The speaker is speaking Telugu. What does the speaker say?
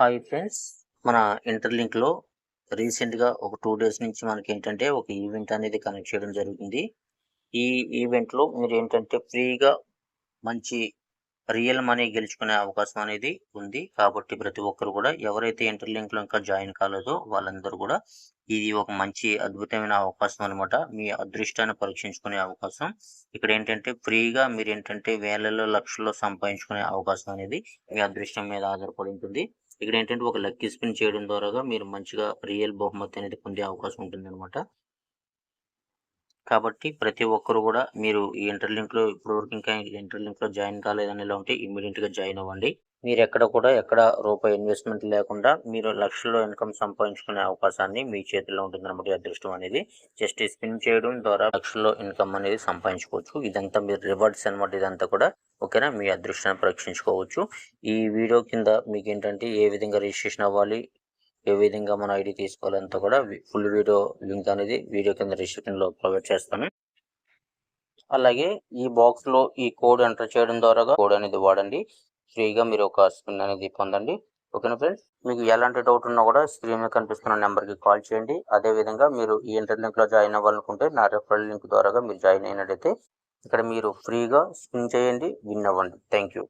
Hi friends. మన ఇంటర్లింక్లో లో రీసెంట్గా ఒక టూ డేస్ నుంచి మనకి ఏంటంటే ఒక ఈవెంట్ అనేది కనెక్ట్ చేయడం జరుగుతుంది ఈ ఈవెంట్లో మీరు ఏంటంటే ఫ్రీగా మంచి రియల్ మనీ గెలుచుకునే అవకాశం అనేది ఉంది. కాబట్టి ప్రతి ఒక్కరు కూడా ఎవరైతే ఇంటర్లింక్లో ఇంకా జాయిన్ కాలేదో వాళ్ళందరూ కూడా ఇది ఒక మంచి అద్భుతమైన అవకాశం అనమాట మీ అదృష్టాన్ని పరీక్షించుకునే అవకాశం. ఇక్కడ ఏంటంటే ఫ్రీగా మీరు ఏంటంటే వేలలో లక్షల్లో సంపాదించుకునే అవకాశం అనేది మీ అదృష్టం మీద ఆధారపడి ఉంటుంది. ఇక్కడ ఏంటంటే ఒక లక్కీ స్పిన్ చేయడం ద్వారా మీరు మంచిగా రియల్ బహుమతి అనేది పొందే అవకాశం ఉంటుంది అనమాట కాబట్టి ప్రతి ఒక్కరు కూడా మీరు ఈ ఇంటర్లింక్లో ఇప్పటివరకు ఇంకా ఇంటర్లింక్లో జాయిన్ కాలేదని ఇలా ఉంటే ఇమ్మీడియట్గా జాయిన్ అవ్వండి. మీరు ఎక్కడ కూడా ఎక్కడ రూపాయి ఇన్వెస్ట్మెంట్ లేకుండా మీరు లక్షల్లో ఇన్కమ్ సంపాదించుకునే అవకాశాన్ని మీ చేతిలో ఉంటుందన్నమాట ఈ అదృష్టం అనేది. జస్ట్ స్పిన్ చేయడం ద్వారా లక్షల్లో ఇన్కమ్ అనేది సంపాదించుకోవచ్చు. ఇదంతా మీరు రివార్డ్స్ అనమాట ఇదంతా కూడా. ఓకేనా? మీ అదృష్టాన్ని పరీక్షించుకోవచ్చు. ఈ వీడియో కింద మీకు ఏంటంటే ఏ విధంగా రిజిస్ట్రేషన్ అవ్వాలి? ఏ విధంగా మన ఐడి తీసుకోవాలంతా కూడా ఫుల్ వీడియో లింక్ అనేది వీడియో కింద description ప్రొవైడ్ చేస్తాను. అలాగే ఈ బాక్స్లో ఈ కోడ్ ఎంటర్ చేయడం ద్వారా కోడ్ అనేది వాడండి. ఫ్రీగా మీరు ఒక స్పిన్ అనేది పొందండి. ఓకేనా ఫ్రెండ్స్ మీకు ఎలాంటి డౌట్ ఉన్నా కూడా స్క్రీన్ మీద కనిపిస్తున్న నెంబర్కి కాల్ చేయండి. అదే విధంగా మీరు ఈ ఇంటర్నెట్లో జాయిన్ అవ్వాలనుకుంటే నా రెఫరల్ లింక్ ద్వారా మీరు జాయిన్ అయినట్టయితే ఇక్కడ మీరు ఫ్రీగా స్పిన్ చేయండి విన్ అవ్వండి. Thank you